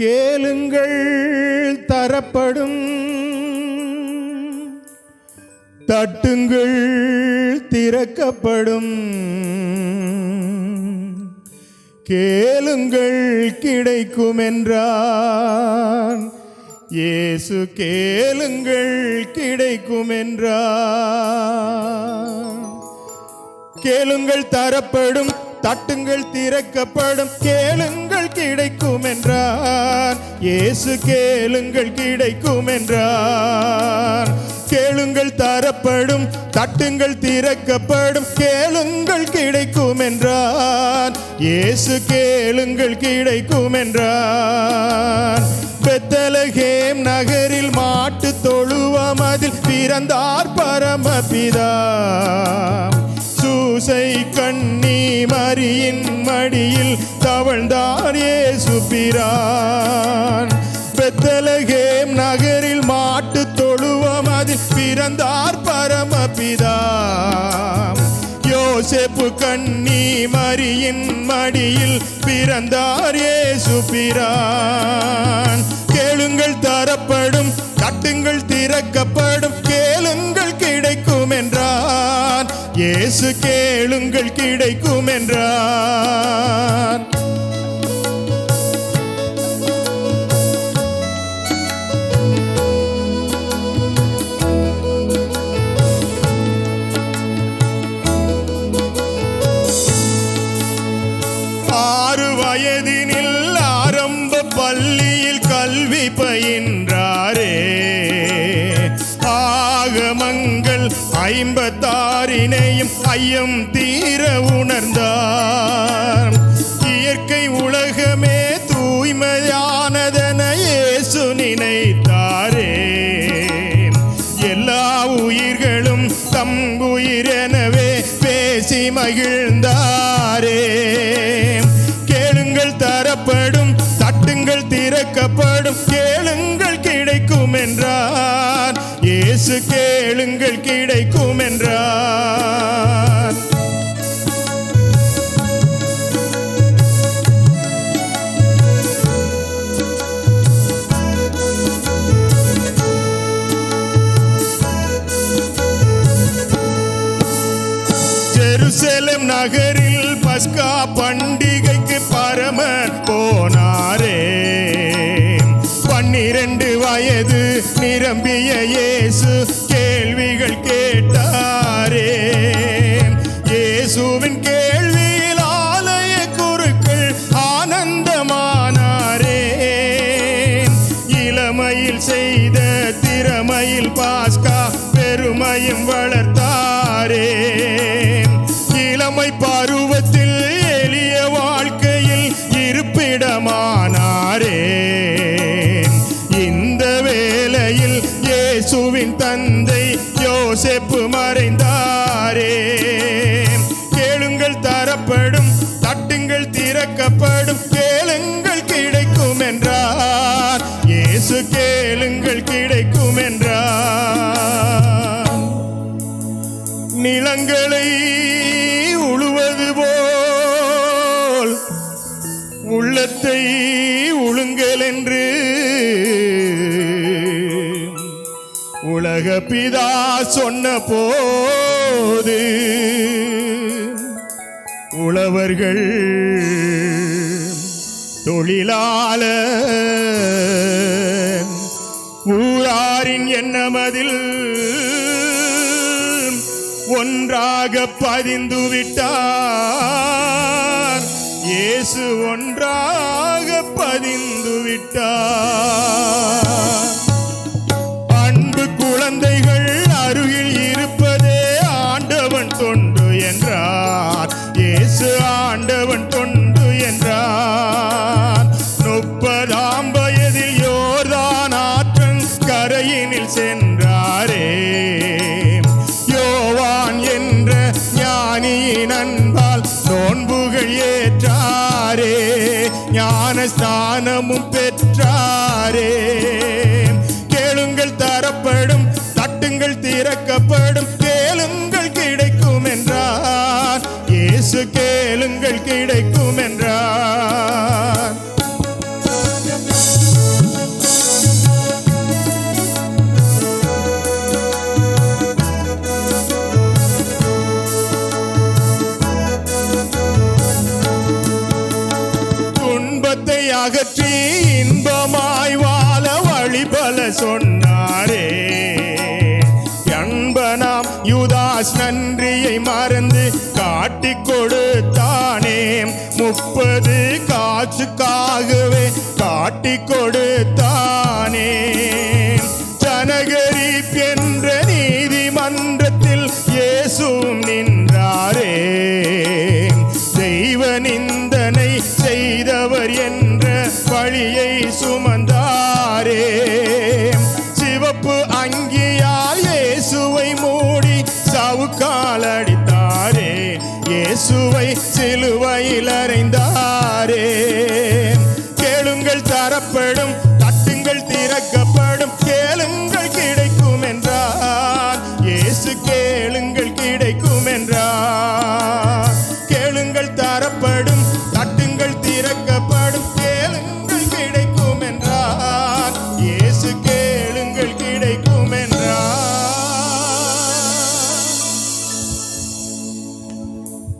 கேளுங்கள் தரப்படும். தட்டுங்கள் திறக்கப்படும். கேளுங்கள் கிடைக்கும் என்றான் இயேசு கேளுங்கள் கிடைக்கும் என்றான் கேளுங்கள் தரப்படும். தட்டுங்கள் திறக்கப்படும். கேளுங்கள் கிடைக்கும் என்றார் இயேசு கேளுங்கள் கிடைக்கும் என்றார் கேளுங்கள் தரப்படும் தட்டுங்கள் திறக்கப்படும் கேளுங்கள் கிடைக்கும் என்றார் இயேசு கேளுங்கள் கிடைக்கும் என்றார் பெத்தலகேம் நகரில் மாட்டு தொழுவ மதில் பிறந்தார் பரமபிதா. பூசை கண்ணி மரியின் மடியில் தவழ்ந்தார் ஏசு பிரான். பெத்தலகேம் நகரில் மாட்டு தொழுவம் அதில் பிறந்தார் பரமபிதா யோசேப்பு கண்ணி மரியின் மடியில் பிறந்தார் ஏசு பிரான். கேளுங்கள் தரப்படும் தட்டுங்கள் திறக்கப்படும் இயேசு கேளுங்கள் கிடைக்கும் என்றார் ஆறு வயதினில் ஆரம்ப பள்ளியில் கல்வி பயின்றாரே. ஆகமங்கள் ஐம்பத்தாறு வினையும் ஐயம் தீர உணர்ந்தார். இயற்கை உலகமே தூய்மையானதென இயேசு நினைத்தாரே. எல்லா உயிர்களும் தம் உயிரெனவே பேசி மகிழ்ந்தாரே. கேளுங்கள் தரப்படும் தட்டுங்கள் திறக்கப்படும். ஜெருசலேம் நகரில் பஸ்கா பண்டிகைக்கு பரமன் போனாரே. பன்னிரண்டு வயது நிரம்பிய இயேசு கேள்விகள் கேட்டாரே. இயேசுவின் கேள்வியில் ஆலய குருக்கள் ஆனந்தமானாரே. இளமையில் செய்த திறமையில் பாஸ்கா பெருமையும் வளர் நிலங்களை உழுவது போல் உள்ளத்தை உழுங்கள் என்று உலக பிதா சொன்ன போது உழவர்கள் தொழிலாள ஊராரின் எண்ணமதில் ஒன்றாக பதிந்து விட்டார் இயேசு ஒன்றாக பதிந்து விட்டார் அன்பு குழந்தைகள் அருகில் இருப்பதே ஆண்டவன் தொண்டு என்றார். இயேசு ஆண்டவன் ஞானஸ்தானமும் பெற்றாரே. கேளுங்கள் தரப்படும் தட்டுங்கள் திறக்கப்படும். துன்பத்தை அகற்றி இன்பமாய் வாழ வழிபல சொன்னாரே. அன்பனாம் யுதாஸ் நன்றியை மறந்து காட்டி கொடுத்தானே முப்பது காசுக்காகவே காட்டி கொடுத்தான் சிலுவையில் அறைந்தாரே. கேளுங்கள் தரப்படும்